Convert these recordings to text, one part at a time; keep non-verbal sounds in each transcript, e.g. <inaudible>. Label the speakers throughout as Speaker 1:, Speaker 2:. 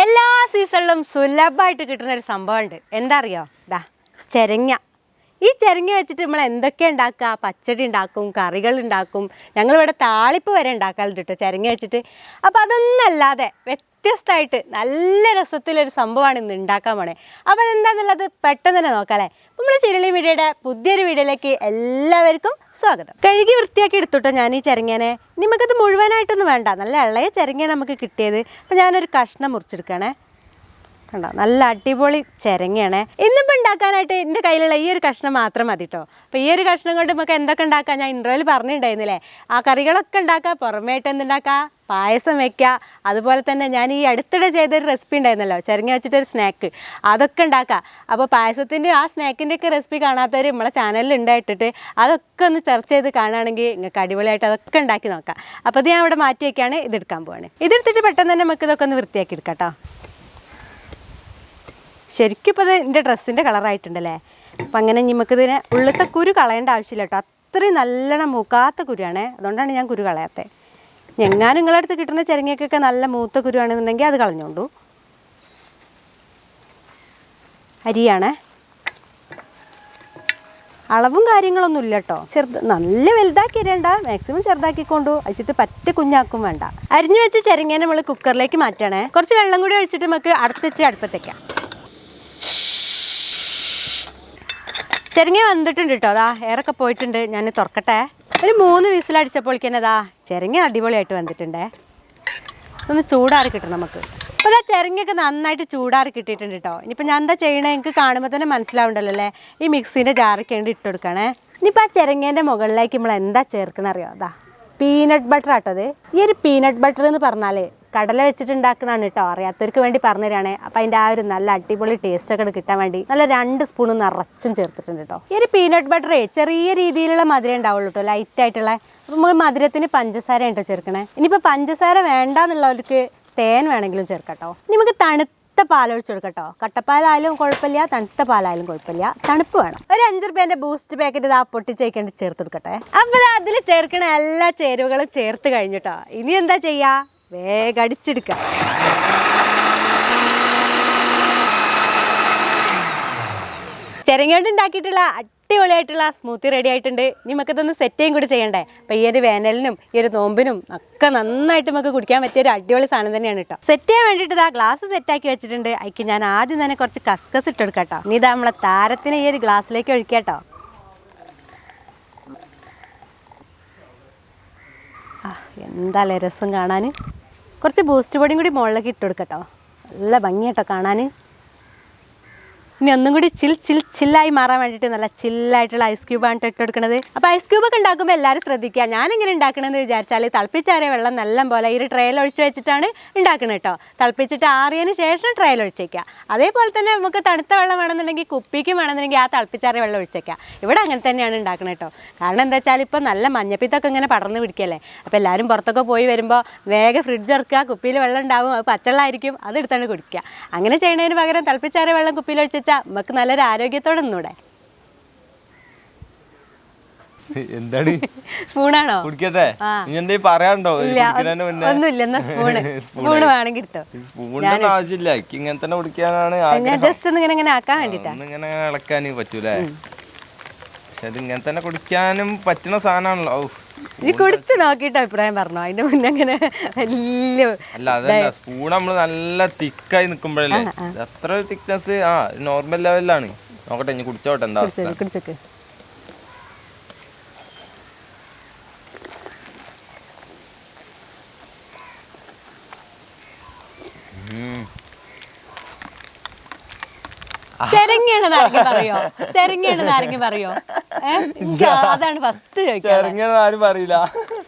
Speaker 1: എല്ലാ സീസണിലും സുലഭമായിട്ട് കിട്ടുന്ന ഒരു സംഭവമുണ്ട്. എന്താ അറിയോ ദാ ചെരങ്ങ. ഈ ചെരങ്ങ വെച്ചിട്ട് നമ്മൾ എന്തൊക്കെ ഉണ്ടാക്കുക? പച്ചടി ഉണ്ടാക്കും കറികൾ ഉണ്ടാക്കും. ഞങ്ങളിവിടെ താളിപ്പ് വരെ ഉണ്ടാക്കാറുണ്ട് കേട്ടോ ചെരങ്ങ വെച്ചിട്ട്. അപ്പോൾ അതൊന്നല്ലാതെ വ്യത്യസ്തമായിട്ട് നല്ല രസത്തിലൊരു സംഭവമാണ് ഇന്ന് ഉണ്ടാക്കാൻ പോണേ. അപ്പോൾ അതെന്താണെന്നുള്ളത് പെട്ടെന്ന് തന്നെ നോക്കാം നമ്മൾ ചിരളി മീഡിയയുടെ പുതിയൊരു വീഡിയോയിലേക്ക് എല്ലാവർക്കും സ്വാഗതം. കഴുകി വൃത്തിയാക്കി എടുത്തുട്ടോ ഞാൻ ഈ ചെരങ്ങേനെ. നിങ്ങൾക്കത് മുഴുവനായിട്ടൊന്നും വേണ്ട. നല്ല ഇളയ ചെരങ്ങയാണ് നമുക്ക് കിട്ടിയത്. അപ്പോൾ ഞാനൊരു കഷ്ണം മുറിച്ചെടുക്കണേ കണ്ടോ? നല്ല അടിപൊളി ചെരങ്ങയാണ്. ഇന്നിപ്പോൾ ഉണ്ടാക്കാനായിട്ട് എന്റെ കയ്യിലുള്ള ഈ ഒരു കഷ്ണം മാത്രം മതി കേട്ടോ അപ്പോൾ ഈ ഒരു കഷ്ണം കൊണ്ട് നമുക്ക് എന്തൊക്കെ ഉണ്ടാക്കാം? ഞാൻ ഇൻട്രോയിൽ പറഞ്ഞിട്ടുണ്ടായിരുന്നില്ലേ? ആ കറികളൊക്കെ ഉണ്ടാക്കാം പുറമേട്ട് എന്തുണ്ടാക്കാം? പായസം വെക്കുക അതുപോലെ തന്നെ ഞാൻ ഈ അടുത്തിടെ ചെയ്തൊരു റെസിപ്പി ഉണ്ടായിരുന്നല്ലോ ചെരങ്ങ വെച്ചിട്ടൊരു സ്നാക്ക് അതൊക്കെ ഉണ്ടാക്കുക അപ്പോൾ പായസത്തിന്റെ ആ സ്നാക്കിന്റെ ഒക്കെ റെസിപ്പി കാണാത്തവർ നമ്മളെ ചാനലിൽ ഉണ്ടായിട്ടിട്ട് അതൊക്കെ ഒന്ന് സെർച്ച് ചെയ്ത് കാണുകയാണെങ്കിൽ നിങ്ങൾക്ക് അടിപൊളിയായിട്ട് അതൊക്കെ ഉണ്ടാക്കി നോക്കാം. അപ്പോൾ ഇത് ഞാൻ ഇവിടെ മാറ്റി വയ്ക്കുകയാണ് ഇതെടുക്കാൻ പോവാണ്. ഇതെടുത്തിട്ട് പെട്ടെന്ന് തന്നെ നമുക്ക് ഇതൊക്കെ ഒന്ന് വൃത്തിയാക്കി എടുക്കാം കേട്ടോ ശരിക്കും ഇപ്പോൾ ഇത് എന്റെ ഡ്രസ്സിന്റെ കളറായിട്ടുണ്ടല്ലേ? അപ്പം അങ്ങനെ നമുക്കിതിനെ ഉള്ളത്തെ കുരു കളയേണ്ട ആവശ്യമില്ല കേട്ടോ. അത്രയും നല്ലോണം മൂക്കാത്ത കുരുവാണ്. അതുകൊണ്ടാണ് ഞാൻ കുരു കളയാത്തത് ഞങ്ങാനും നിങ്ങളുടെ അടുത്ത് കിട്ടുന്ന ചെരങ്ങയ്ക്കൊക്കെ നല്ല മൂത്ത കുരുവാണെന്നുണ്ടെങ്കിൽ അത് കളഞ്ഞോണ്ടു. അരിയാണേ. അളവും കാര്യങ്ങളൊന്നും ഇല്ല കേട്ടോ. ചെറുത് നല്ല വലുതാക്കി അരിയണ്ട മാക്സിമം ചെറുതാക്കിക്കൊണ്ടു. അഴിച്ചിട്ട് പറ്റ കുഞ്ഞാക്കും വേണ്ട. അരിഞ്ഞു വെച്ച് ചെരങ്ങേനെ നമ്മൾ കുക്കറിലേക്ക് മാറ്റണേ. കുറച്ച് വെള്ളം കൂടി ഒഴിച്ചിട്ട് നമുക്ക് അടച്ചു അടുപ്പത്തേക്കാം ചെരങ്ങ വന്നിട്ടുണ്ട് കേട്ടോ അതാ ഏറൊക്കെ പോയിട്ടുണ്ട്. ഞാൻ തുറക്കട്ടെ. ഒരു മൂന്ന് വിസിലടിച്ചപ്പോൾ തന്നെ അതാ ചെരങ്ങ അടിപൊളിയായിട്ട് വന്നിട്ടുണ്ടേ. ഒന്ന് ചൂടാറി കിട്ടണം നമുക്ക്. അപ്പോൾ ആ ചെരങ്ങയൊക്കെ നന്നായിട്ട് ചൂടാറി കിട്ടിയിട്ടുണ്ട് കേട്ടോ ഇനിയിപ്പോൾ ഞാൻ എന്താ ചെയ്യണേ? എനിക്ക് കാണുമ്പോൾ തന്നെ മനസ്സിലാവുണ്ടല്ലോ അല്ലേ? ഈ മിക്സീന്റെ ജാറൊക്കെ ഉണ്ട് ഇട്ട് കൊടുക്കണേ. ഇനിയിപ്പോൾ ആ ചെരങ്ങേന്റെ മുകളിലേക്ക് നമ്മൾ എന്താ ചേർക്കണറിയോ അതാ പീനട്ട് ബട്ടർ ആട്ടോ അത് ഈ ഒരു പീനട്ട് ബട്ടർ എന്ന് പറഞ്ഞാൽ കടല വെച്ചിട്ടുണ്ടാക്കണതാണ് കേട്ടോ അറിയാത്തവർക്ക് വേണ്ടി പറഞ്ഞു തരാണേ അപ്പം അതിന്റെ ആ ഒരു നല്ല അടിപൊളി ടേസ്റ്റ് ഒക്കെ കിട്ടാൻ വേണ്ടി നല്ല രണ്ട് സ്പൂൺ നിറച്ചും ചേർത്തിട്ടുണ്ട് കേട്ടോ ഈ ഒരു പീനട്ട് ബട്ടറേ ചെറിയ രീതിയിലുള്ള മധുരം ഉണ്ടാവുള്ളൂ കേട്ടോ ലൈറ്റ് ആയിട്ടുള്ള. അപ്പം നമ്മൾ മധുരത്തിന് പഞ്ചസാര കേട്ടോ ചേർക്കണേ? ഇനിയിപ്പോൾ പഞ്ചസാര വേണ്ട വേണ്ടാന്നുള്ളവർക്ക് തേൻ വേണമെങ്കിലും ചേർക്കട്ടോ കേട്ടോ ഇനി നമുക്ക് തണുത്ത പാലൊഴിച്ച് കൊടുക്കട്ടോ കട്ടപ്പാലായാലും കുഴപ്പമില്ല തണുത്ത പാലായാലും കുഴപ്പമില്ല. തണുപ്പ് വേണം. ഒരു അഞ്ച് റുപ്യേന്റെ ബൂസ്റ്റ് പാക്കറ്റ് ഇതാ പൊട്ടിച്ചേക്കേണ്ടി ചേർത്ത് കൊടുക്കട്ടെ. അപ്പോൾ അതിൽ ചേർക്കണ എല്ലാ ചേരുവകളും ചേർത്ത് കഴിഞ്ഞിട്ടോ ഇനി എന്താ ചെയ്യുക വേഗം അടിച്ചെടുക്കാം. ചെരങ്ങോണ്ട് ഉണ്ടാക്കിയിട്ടുള്ള അടിപൊളിയായിട്ടുള്ള സ്മൂത്തി റെഡി ആയിട്ടുണ്ട്. ഇനി നമുക്കിതൊന്ന് സെറ്റേയും കൂടി ചെയ്യണ്ടേ? അപ്പം ഈ ഒരു വേനലിനും ഈ ഒരു നോമ്പിനും ഒക്കെ നന്നായിട്ട് നമുക്ക് കുടിക്കാൻ പറ്റിയ ഒരു അടിപൊളി സാധനം തന്നെയാണ് കേട്ടോ സെറ്റ് ചെയ്യാൻ വേണ്ടിയിട്ട് ഇതാ ഗ്ലാസ് സെറ്റാക്കി വെച്ചിട്ടുണ്ട്. അതിക്ക് ഞാൻ ആദ്യം തന്നെ കുറച്ച് കസ്കസ് ഇട്ട് കൊടുക്കാം കേട്ടോ ഇനി ഇതാ നമ്മളെ താരത്തിന് ഈ ഒരു ഗ്ലാസ്സിലേക്ക് ഒഴിക്കാട്ടോ കേട്ടോ ആ രസം കാണാൻ കുറച്ച് ബൂസ്റ്റ് പൊടിയും കൂടി മുകളിലേക്ക് ഇട്ട് കൊടുക്കട്ടോ നല്ല ഭംഗിയാട്ടോ കാണാൻ. ഇനി ഒന്നും കൂടി ചിൽ ചിൽ ചില്ലായി മാറാൻ വേണ്ടിയിട്ട് നല്ല ചില്ലായിട്ടുള്ള ഐസ് ക്യൂബാണ് ഇട്ട് കൊടുക്കുന്നത് അപ്പോൾ ഐസ് ക്യൂബൊക്കെ ഉണ്ടാക്കുമ്പോൾ എല്ലാവരും ശ്രദ്ധിക്കുക. ഞാൻ എങ്ങനെ ഉണ്ടാക്കണമെന്ന് വിചാരിച്ചാൽ തിളപ്പിച്ചാറിയ വെള്ളം നല്ല പോലെ ഈ ഒരു ട്രയൽ ഒഴിച്ച് വെച്ചിട്ടാണ് ഉണ്ടാക്കുന്നത് കേട്ടോ തിളപ്പിച്ചിട്ട് ആറിയതിന് ശേഷം ട്രയൽ ഒഴിച്ചേക്കുക അതേപോലെ തന്നെ നമുക്ക് തണുത്ത വെള്ളം വേണമെന്നുണ്ടെങ്കിൽ കുപ്പിക്കും വേണമെന്നുണ്ടെങ്കിൽ ആ തിളപ്പിച്ചാറിയ വെള്ളം ഒഴിച്ചേക്കുക ഇവിടെ അങ്ങനെ തന്നെയാണ് ഉണ്ടാക്കുന്നത് കേട്ടോ കാരണം എന്താ വെച്ചാൽ ഇപ്പോൾ നല്ല മഞ്ഞപ്പിത്തൊക്കെ ഇങ്ങനെ പടർന്ന് പിടിക്കല്ലേ അപ്പോൾ എല്ലാവരും പുറത്തൊക്കെ പോയി വരുമ്പോൾ വേഗം ഫ്രിഡ്ജ് ഇറക്കുക കുപ്പിയിൽ വെള്ളം ഉണ്ടാവും അത് പച്ചവെള്ളമായിരിക്കും അത് എടുത്താണ് കുടിക്കുക. അങ്ങനെ ചെയ്യുന്നതിന് പകരം തിളപ്പിച്ചാറിയ വെള്ളം കുപ്പിയിൽ ഒഴിച്ച് നമുക്ക് നല്ലൊരു ആരോഗ്യത്തോടെ നിന്നൂടെ.
Speaker 2: എന്താണ്
Speaker 1: സ്പൂണാണോ?
Speaker 2: കുടിക്കട്ടെ. നീ എന്തേ ഇത് മുന്നേ?
Speaker 1: ഒന്നുമില്ല എന്നാ സ്പൂണ്. <laughs> സ്പൂണ്. വേണമെങ്കിൽ എടുത്തോ
Speaker 2: സ്പൂണിന്റെ ഒന്നും ആവശ്യമില്ല. എനിക്ക് ഇങ്ങനെ തന്നെ കുടിക്കാനാണ്
Speaker 1: ഞാൻ ജസ്റ്റ് ഒന്ന് ഇങ്ങനെ ഇങ്ങനെ ആക്കാൻ വേണ്ടിട്ടാ.
Speaker 2: ഇങ്ങനെ ഇളക്കാൻ പറ്റൂലേ? പക്ഷെ അത് ഇങ്ങനെ തന്നെ കുടിക്കാനും പറ്റുന്ന സാധനമാണല്ലോ.
Speaker 1: ഇനി കുടിച്ച് നോക്കിയിട്ട് അഭിപ്രായം പറഞ്ഞു? അതിന്റെ മുന്നേ അങ്ങനെ വലിയ
Speaker 2: അല്ല അതല്ല സ്പൂൺ നമ്മൾ നല്ല തിക്കായി നിക്കുമ്പോഴല്ലേ? ഇത് അത്ര തിക്നെസ് ആ നോർമൽ ലെവലിലാണ് നോക്കട്ടെ ഇനി കുടിച്ചോട്ടെ എന്താ
Speaker 1: കുടിച്ചോക്ക് ചെരങ്ങയാണെന്ന് ആരെങ്കിലും പറയോ? ചെരങ്ങയാണെന്ന് ആരെങ്കിലും പറയോ? എനിക്ക് അതാണ് ഫസ്റ്റ്
Speaker 2: ഇറങ്ങിയത് ആരും പറയില്ല.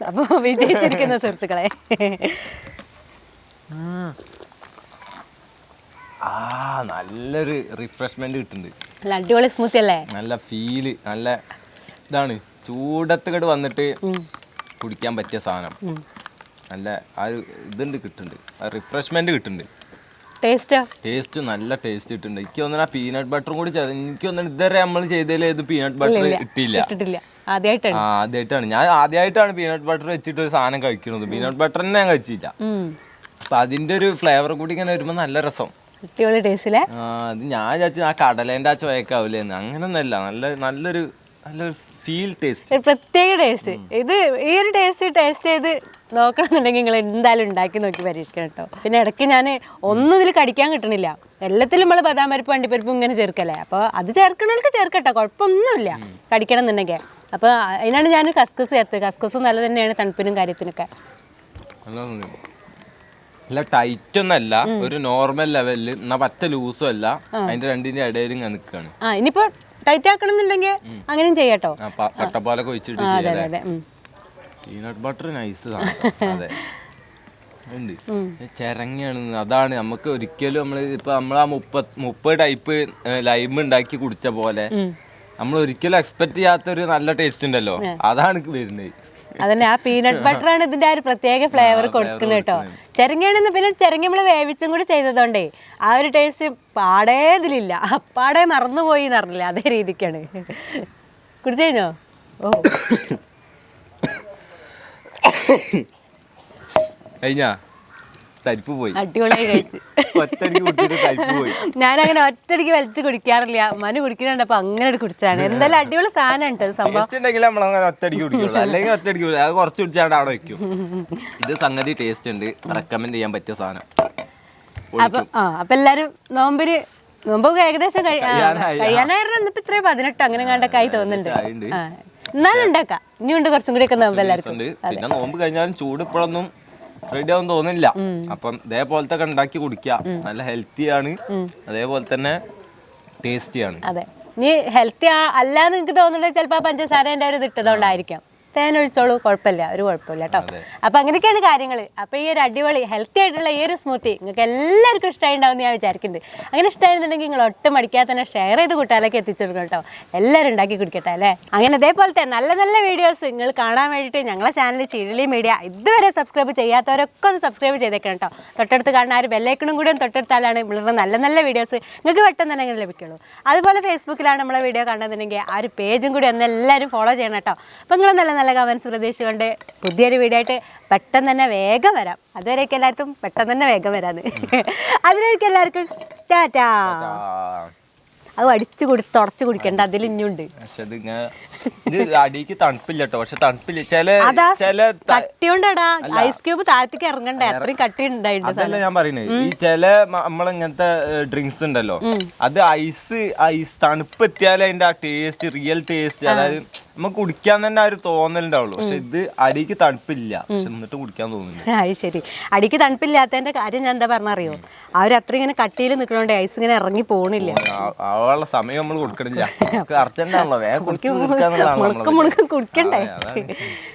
Speaker 1: അപ്പൊ വിജയിച്ചിരിക്കുന്ന സുഹൃത്തുക്കളെ.
Speaker 2: ആ നല്ലൊരു റിഫ്രഷ്മെന്റ് കിട്ടുന്നുണ്ട്.
Speaker 1: നല്ല അടിപൊളി സ്മൂത്തി അല്ലേ?
Speaker 2: നല്ല ഫീൽ നല്ല ഇതാണ്. ചൂടത്ത് വന്നിട്ട് കുടിക്കാൻ പറ്റിയ സാധനം. നല്ല ആ ഒരു ഇതുണ്ട് കിട്ടുന്നുണ്ട്. ആ റിഫ്രഷ്മെന്റ് കിട്ടുന്നുണ്ട്.
Speaker 1: ടേസ്റ്റോ
Speaker 2: ടേസ്റ്റ് നല്ല ടേസ്റ്റ് കിട്ടുന്നുണ്ട് എനിക്ക് തോന്നുന്നു പീനട്ട് ബട്ടറും കൂടി എനിക്ക് തോന്നുന്നു ഇതുവരെ നമ്മൾ ചെയ്തതിൽ പീനട്ട് ബട്ടർ ഇട്ടില്ല
Speaker 1: ഇട്ടിട്ടില്ല. ആദ്യമായിട്ടാണ്
Speaker 2: ഞാൻ ആദ്യമായിട്ടാണ് പീനട്ട് ബട്ടർ വെച്ചിട്ട് ഒരു സാധനം കഴിക്കുന്നത്. പീനട്ട് ബട്ടർ തന്നെ ഞാൻ കഴിച്ചില്ല. അപ്പൊ അതിന്റെ ഒരു ഫ്ലേവർ കൂടി ഇങ്ങനെ വരുമ്പോ നല്ല രസം.
Speaker 1: അടിപൊളി ടേസ്റ്റിലെ
Speaker 2: ആ അത് ഞാൻ വിചാരിച്ചു ആ കടലേന്റെ ആ ചോയക്കാവില്ല അങ്ങനൊന്നല്ല നല്ല നല്ലൊരു നല്ലൊരു ഫീൽ ടേസ്റ്റ്
Speaker 1: പ്രത്യേക ടേസ്റ്റ് ഇത് ഈ ഒരു ടേസ്റ്റ് ടേസ്റ്റ് ചെയ്ത് നോക്കണമെന്നുണ്ടെങ്കിൽ നിങ്ങൾ എന്തായാലും ഉണ്ടാക്കി നോക്കി പരീക്ഷിക്കണം കേട്ടോ. പിന്നെ ഇടയ്ക്ക് ഞാൻ ഒന്നും ഇതിൽ കടിക്കാൻ കിട്ടണില്ല. എല്ലാത്തിലും നമ്മൾ ബദാം പരിപ്പ് വണ്ടിപ്പരിപ്പ് ഇങ്ങനെ ചേർക്കല്ലേ? അപ്പോൾ അത് ചേർക്കണവർക്ക് ചേർക്കട്ടോ കുഴപ്പമൊന്നുമില്ല. കടിക്കണം എന്നുണ്ടെങ്കിൽ അപ്പോൾ അതിനാണ് ഞാൻ കസ്കസ് ചേർത്ത് കസ്കസ് നല്ല തന്നെയാണ് തണുപ്പിനും കാര്യത്തിനൊക്കെ.
Speaker 2: അല്ല ടൈറ്റ് ഒന്നല്ല. ഒരു നോർമൽ ലെവലിൽ എന്നാ പറ്റ ലൂസും അല്ല. അതിന്റെ രണ്ടിന്റെ ഇടയിൽ ഇങ്ങനെ നിൽക്കാണ്
Speaker 1: ആ ഇനിയിപ്പോ ടൈറ്റ് ആക്കണം എന്നുണ്ടെങ്കിൽ അങ്ങനെയും ചെയ്യാട്ടോ
Speaker 2: കട്ടപ്പാലൊക്കെ ഒഴിച്ചിട്ട് പീനട്ട് ബട്ടർ നൈസ് അതെ. ഉണ്ട്. ചിരങ്ങയാണ്. അതാണ് നമുക്ക് ഒരിക്കലും നമ്മൾ ഇപ്പൊ നമ്മൾ ആ മുപ്പത് മുപ്പത് ടൈപ്പ് ലൈം ഉണ്ടാക്കി കുടിച്ച പോലെ നമ്മൾ ഒരിക്കലും എക്സ്പെക്ട് ചെയ്യാത്ത ഒരു നല്ല ടേസ്റ്റ് ഉണ്ടല്ലോ. അതാണ് വരുന്നത്.
Speaker 1: അതന്നെ ആ പീനട്ട് ബട്ടർ <laughs> ആണ് ഇതിന്റെ ആ ഒരു പ്രത്യേക ഫ്ലേവർ കൊടുക്കുന്നത് കേട്ടോ ചെരങ്ങയാണെന്ന് പിന്നെ ചെരങ്ങ നമ്മൾ വേവിച്ചും കൂടി ചെയ്തതുകൊണ്ടേ ആ ഒരു ടേസ്റ്റ് പാടേ ഇതിലില്ല. അപ്പാടെ മറന്നുപോയി എന്നറിഞ്ഞില്ല അതേ രീതിക്കാണ്. കുടിച്ചു കഴിഞ്ഞോ? ഓ. <laughs>
Speaker 2: കഴിഞ്ഞാ? തരിപ്പ് പോയി.
Speaker 1: അടിപൊളിയായി കഴിച്ചു.
Speaker 2: ഒറ്റടിക്ക് കുടിച്ചിട്ട് തരിപ്പ് പോയി.
Speaker 1: ഞാനങ്ങനെ ഒറ്റടിക്ക് വലിച്ചു കുടിക്കാറില്ല. മനു കുടിക്കുന്നുണ്ടപ്പോ അങ്ങനെ കുടിച്ചാണ്. എന്തായാലും അടിപൊളി സാധനം ഉണ്ട് സംഭവം.
Speaker 2: ടേസ്റ്റ് ഉണ്ടെങ്കിൽ നമ്മൾ അങ്ങനെ ഒറ്റടിക്ക് കുടിക്കുള്ളൂ. അല്ലെങ്കിൽ ഒറ്റടിക്ക് കുടിക്കില്ല. അത് കുറച്ച് കുടിച്ചാണ്ട് അവിടെ വെക്കും ഇത് സംഗതി ടേസ്റ്റ് ഉണ്ട്. റെക്കമെൻഡ് ചെയ്യാൻ പറ്റിയ സാധനം.
Speaker 1: അപ്പൊ ആ അപ്പൊ എല്ലാരും നോമ്പിന് നോമ്പൊക്കെ ഏകദേശം. കഴിയാനായിരുന്നു ഇന്നിപ്പോ ഇത്രയും പതിനെട്ട് അങ്ങനെ കണ്ടൊക്കെ ആയി തോന്നുന്നുണ്ട്. എന്നാലും ഉണ്ടാക്കാം. ഇനിയുണ്ട് കുറച്ചും കൂടി ഒക്കെ നോമ്പ് എല്ലാവർക്കും.
Speaker 2: പിന്നെ നോമ്പ് കഴിഞ്ഞാലും ചൂട് ഇപ്പോഴൊന്നും റെഡി ആവും തോന്നില്ല അപ്പം ഇതേപോലത്തെ ഒക്കെ ഉണ്ടാക്കി കുടിക്കുക. നല്ല ഹെൽത്തി ആണ്. അതേപോലെ തന്നെ ടേസ്റ്റി ആണ്.
Speaker 1: അതെ. ഇനി ഹെൽത്തി അല്ലാന്ന് നിങ്ങൾക്ക് തോന്നുന്നുണ്ടെങ്കിൽ ചിലപ്പോൾ പഞ്ചസാര എന്റെ ഒരു ഇത് ഇട്ടതുകൊണ്ടായിരിക്കാം. തേൻ ഒഴിച്ചോളൂ കുഴപ്പമില്ല ഒരു കുഴപ്പമില്ല കേട്ടോ അപ്പം അങ്ങനെയൊക്കെയാണ് കാര്യങ്ങൾ അപ്പോൾ ഈ ഒരു അടിപൊളി ഹെൽത്തി ആയിട്ടുള്ള ഈ ഒരു സ്മൂത്തി നിങ്ങൾക്ക് എല്ലാവർക്കും ഇഷ്ടമായി ഉണ്ടാവും ഞാൻ വിചാരിക്കുന്നുണ്ട്. അങ്ങനെ ഇഷ്ടമായിരുന്നുണ്ടെങ്കിൽ നിങ്ങൾ ഒട്ടും മടിക്കാതെ തന്നെ ഷെയർ ചെയ്ത് കൂട്ടാലേക്ക് എത്തിച്ചു കൊടുക്കണം കേട്ടോ എല്ലാവരും ഉണ്ടാക്കി കുടിക്കട്ടെ അല്ലേ? അങ്ങനെ ഇതേപോലത്തെ നല്ല നല്ല വീഡിയോസ് നിങ്ങൾ കാണാൻ വേണ്ടിയിട്ട് ഞങ്ങളെ ചാനൽ ചിഴലി മീഡിയ ഇതുവരെ സബ്സ്ക്രൈബ് ചെയ്യാത്തവരൊക്കെ ഒന്ന് സബ്സ്ക്രൈബ് ചെയ്തേക്കണം കേട്ടോ തൊട്ടടുത്ത് കാണുന്ന ആ ഒരു ബെല്ലൈക്കണും കൂടി ഒന്ന് തൊട്ടടുത്താലാണ് ഇവിടെ നല്ല നല്ല വീഡിയോസ് നിങ്ങൾക്ക് പെട്ടെന്ന് തന്നെ അങ്ങനെ ലഭിക്കുള്ളൂ. അതുപോലെ ഫേസ്ബുക്കിലാണ് നമ്മളെ വീഡിയോ കണ്ടതെന്നുണ്ടെങ്കിൽ ആ ഒരു പേജും കൂടി ഒന്ന് എല്ലാവരും ഫോളോ ചെയ്യണം കേട്ടോ അപ്പോൾ നിങ്ങൾ നല്ല നല്ല കമൻസ് പ്രതീക്ഷിച്ചുകൊണ്ട് പുതിയൊരു വീഡിയോ ആയിട്ട് പെട്ടെന്ന് തന്നെ വേഗം വരാം. അതുവരെയൊക്കെ എല്ലാവർക്കും പെട്ടെന്ന് തന്നെ വേഗം വരാന്ന്. അതിലേക്ക് എല്ലാവർക്കും ടാറ്റാ. അത് അടിച്ചു കൊടുത്ത് തുടച്ചു കുടിക്കണ്ട അതിൽ ഇഞ്ഞുണ്ട്
Speaker 2: അടിക്ക് തണുപ്പില്ല കേട്ടോ പക്ഷെ തണുപ്പില്ല. ചില ചില
Speaker 1: കട്ടിയുണ്ടടാ. ഐസ് ക്യൂബ് താഴത്തേക്ക് ഇറങ്ങണ്ടേ അത്രയും കട്ടി ഉണ്ടായിട്ടുണ്ട്
Speaker 2: ഞാൻ പറയുന്നത് ഈ ചില നമ്മളിങ്ങനത്തെ ഡ്രിങ്ക്സ് ഉണ്ടല്ലോ അത് ഐസ് ഐസ് തണുപ്പ് എത്തിയാലേ അതിന്റെ ആ ടേസ്റ്റ് റിയൽ ടേസ്റ്റ് അതായത് നമുക്ക് കുടിക്കാൻ തന്നെ ആ ഒരു തോന്നലുണ്ടാവുള്ളൂ. പക്ഷെ ഇത് അടിക്ക് തണുപ്പില്ല. പക്ഷെ എന്നിട്ട് കുടിക്കാൻ തോന്നുന്നില്ല
Speaker 1: അത് ശരി. അടിക്ക് തണുപ്പില്ലാത്തതിന്റെ കാര്യം ഞാൻ എന്താ പറഞ്ഞറിയോ? അവർ അത്ര ഇങ്ങനെ കട്ടിയിൽ നിൽക്കണോണ്ട് ഐസ് ഇങ്ങനെ ഇറങ്ങി പോണില്ല.
Speaker 2: ആ- സമയം നമ്മൾ കൊടുക്കണില്ല. അർജന്റ് ആണല്ലോ. വേഗം
Speaker 1: കുടിക്കാൻ കുടിക്കണ്ടേ.